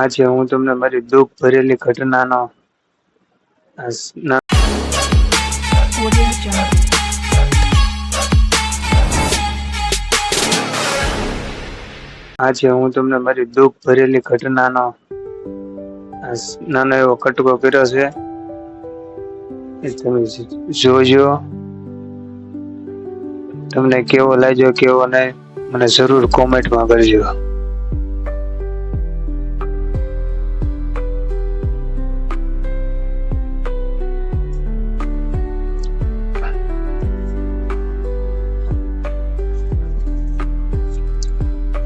આજે હું તમને મારી દુઃખ ભરેલી ઘટનાનો. આજે હું તમને મારી દુઃખ ભરેલી ઘટનાનો નાનો એવો કટકો કર્યો છે એ તમે જોજો તમને કેવો લાગ્યો, કેવો નહીં, મને જરૂર કોમેન્ટમાં કરજો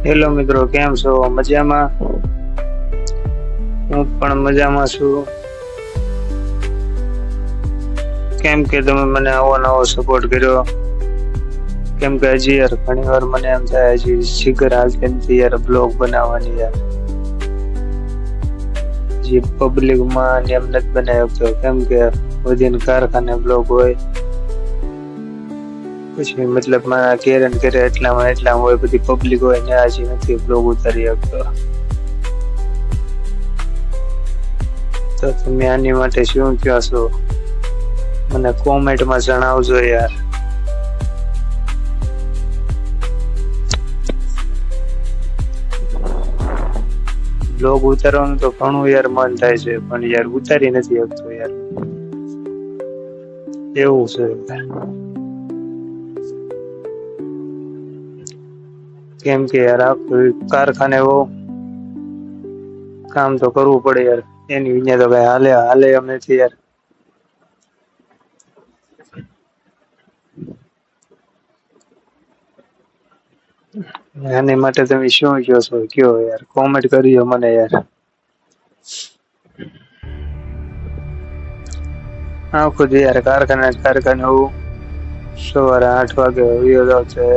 હેલો મિત્રો, કેમ છો? મજામાં? હું પણ મજામાં છું. કેમ કે તમે મને આવો નવો સપોર્ટ કર્યો? કેમ કે હજી યાર ઘણી વાર મને એમ થાય હજી શીઘ્ર હાલતી નથી યાર બ્લોગ બનાવવાની યાર. જે પબ્લિકમાં એમ નથી બનાવી શકતો કેમ કે વધીને કારખાને બ્લોગ હોય પછી મતલબ મારા ઘેર ને ઘરે એટલામાં એટલામાં હોય, બધી પબ્લિક હોય ને હજી નથી બ્લોગ ઉતારી શકતો. તો તમે આની માટે શું કહો છો? મને કોમેન્ટમાં જણાવજો યાર. બ્લોગ ઉતારવાનું તો ઘણું યાર મન થાય છે, પણ યાર ઉતારી નથી શકતો યાર. એવું છે. કેમ કે યાર આખું કારખાને વો કામ તો કરવું પડે યાર. એની વિના તો કઈ હાલે હાલે એમ નથી યાર. આની માટે તમે શું કહો છો? કયો યાર કોમેન્ટ કરજો મને યાર. આખું યાર કારખાને કારખાને હું સવારે આઠ વાગે વિયો છે.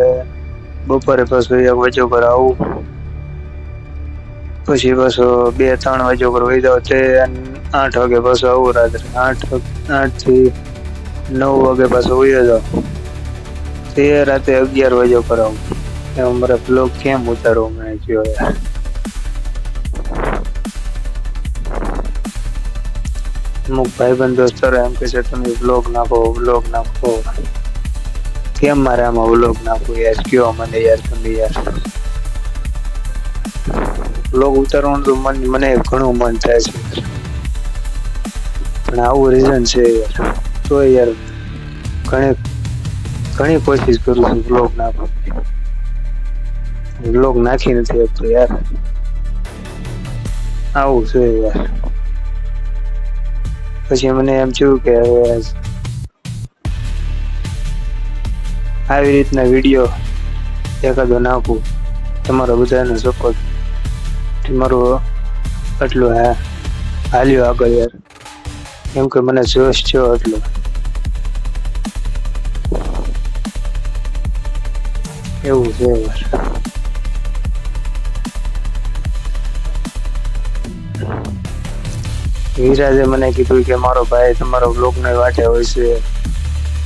બપોરે પાછું એક વાગ્યા પર આવું. પછી પાછો બે ત્રણ વાગ્યા પર વહી જાઉં. તે આઠ વાગે પાછું આવું રાત્રે. આઠ આઠથી નવ વાગે પાછું વહી જાઉં. તે રાતે અગિયાર વાગ્યા પર આવું. એમાં મારે બ્લોગ કેમ ઉતારવો મને કયો યાર અમુક ભાઈબંધ દોસ્તરો એમ કે છે, તમે બ્લોગ નાખો બ્લોગ નાખો. કેમ મારે આમાં વ્લોગ નાખવું યાર? કયો મને યાર, તમે યાર? વ્લોગ ઉતારવાનું તો મન, મને ઘણું મન થાય છે. પણ આવું રીઝન છે યાર. તો યાર ઘણી ઘણી કોશિશ કરું છું વ્લોગ નાખવાની વ્લોગ નાખી નથી શકતો યાર. આવું છે યાર. પછી મને એમ થયું કે હવે આવી રીતના વીડિયો એકાદો નાખું તમારો બધાનો સપોર્ટ તમારું એટલું હા. હાલ્યો આગળ યાર. એમ કે મને જોશ થયો એટલો એવું છે યાર. વિરાજે મને કીધું કે મારો ભાઈ તમારો બ્લોગ ને વાટે હોય છે.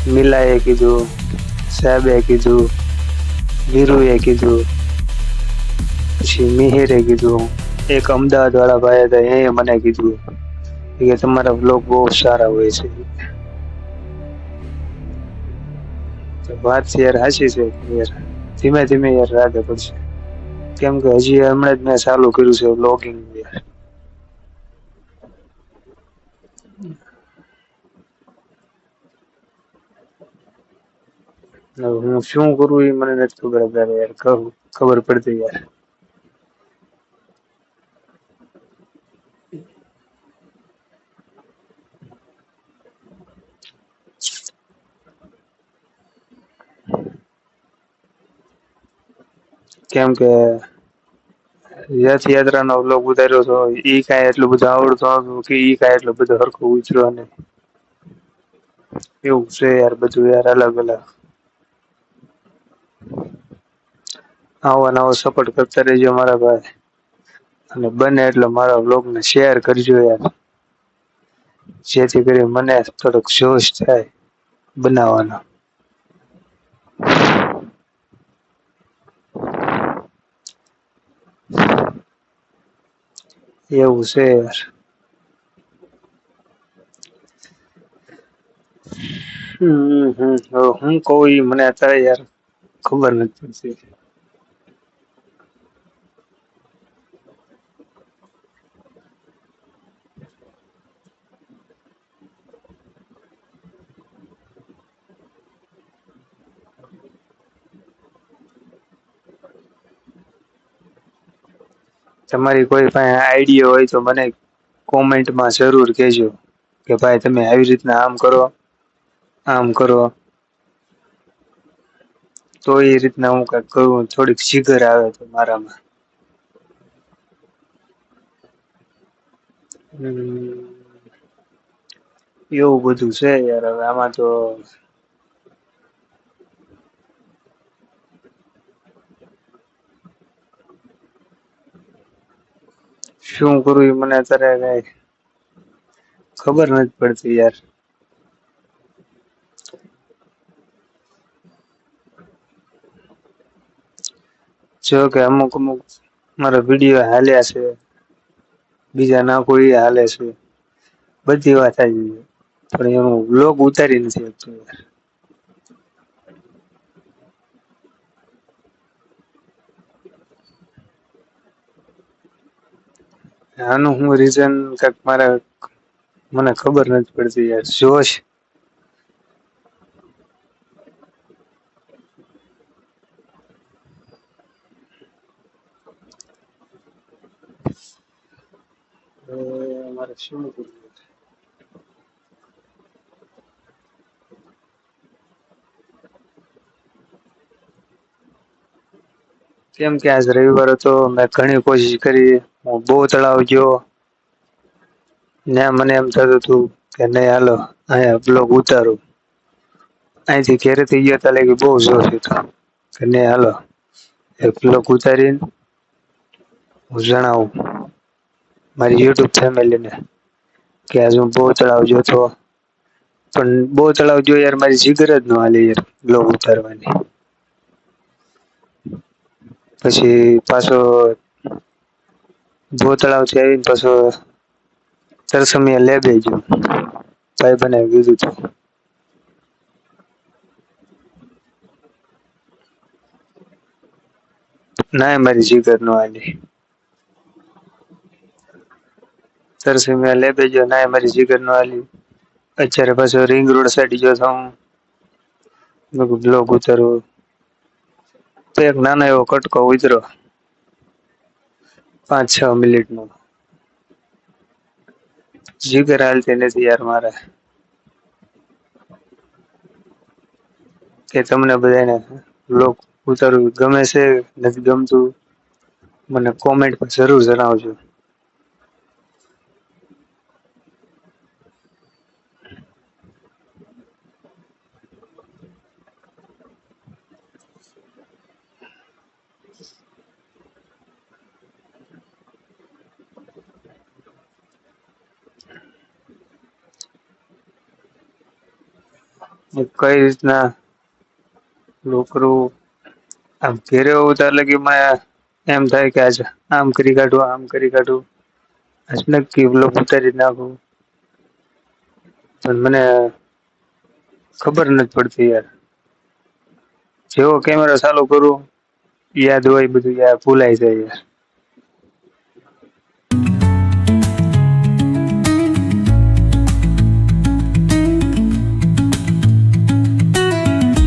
મિલાએ કીધું. સાહેબે કીધું વીરુએ કીધું, પછી મિહિરે કીધું, એક અમદાવાદ વાળા ભાઈ હતા એ મને કીધું કે તમારા બ્લોગ બહુ સારા હોય છે. વાત છે યાર સાચી છે યાર, ધીમે ધીમે યાર રાગે પડશે કેમ કે હજી હમણાં જ મેં ચાલુ કર્યું છે બ્લોગિંગ યાર હવે હું શું કરું એ મને નથી ખબર અત્યારે યાર. કહું, ખબર પડતી યાર. કેમ કે રથયાત્રાનો વ્લોગ ઉતાર્યો તો એ કાંઈ એટલું બધું આવડતું આવતું કે એ કાંઈ એટલું બધું હરખું ઉતર્યો નહીં. એવું છે યાર બધું યાર અલગ અલગ. આવો નવો સપોર્ટ કરતા રહેજો મારા ભાઈ અને બને એટલે મારા વ્લોગને શેર કરજો યાર જેથી કરી મને થોડોક જોશ થાય બનાવવાનો એવું છે યાર હમ હમ હું કહું એ મને અત્યારે યાર ખબર નથી પડતી તમારી કોઈ પાસે આઈડિયા હોય તો મને કોમેન્ટમાં જરૂર કહેજો કે ભાઈ તમે આવી રીતના આમ કરો આમ કરો. તો એ રીતના હું કંઈક કરું, થોડીક શીગર આવે તો મારામાં. એવું બધું છે યાર હવે, આમાં તો શું કરું એ મને અત્યારે કઈ ખબર નથી પડતી યાર. જો કે અમુક અમુક મારા વીડિયો હાલ્યા છે બીજા ના કોઈ હાલે છે. બધી વાત આવી પણ એનું લોગ ઉતારી નથી શકતો યાર આનું હું રીઝન કંઈક મારે મને ખબર નથી પડતી યાર. જોશ મારે શું કેમ કે આજ રવિવાર હતો, મેં ઘણી કોશિશ કરી. હું બહુ તળાવ ગયો ને મને એમ થતું હતું કે નહીં, હાલો, અહીંયા બ્લોગ ઉતારું. અહીંથી ઘેરેથી ગયો તાલે કે બહુ જોશ હતો કે નહીં, હાલો, એક બ્લોગ ઉતારીને હું જણાવું મારી યુટ્યુબ ફેમિલીને કે આજ હું બહુ તળાવ ગયો તો પણ બહુ તળાવ ગયો યાર, મારી જીગર જ ન હાલી યાર બ્લોગ ઉતારવાની. પછી પાછો બહુ તળાવથી આવીને પાછો તરસમિયા લેબે ગયો ભાઈ બનાવી કીધું હતું ના મારી જીગર નો આલી. તરસમિયા લેબે ગયો ના મારી જીગર નો આલી. અત્યારે પાછો રિંગ રોડ સાઈડ ગયો તો હું બ્લોગ ઉતારવું તો એક નાનો એવો કટકો ઉતરો પાંચ છ મિનિટ નો જીગર હાલતી નથી યાર મારે? કે તમને બધાને બ્લોગ ઉતારવું ગમે છે, નથી ગમતું, મને કોમેન્ટ પર જરૂર જણાવજો. કઈ રીતના લોકરું આમ ઘેરે ઉતાર લગી માં એમ થાય કે આજ આમ કરી કાઢું, આમ કરી કાઢું. આજ નક્કી બ્લોગ ઉતારી નાખું. પણ મને ખબર નથી પડતી યાર. જેવો કેમેરા ચાલુ કરું, યાદ હોય બધું યાર ભૂલાઈ જાય યાર.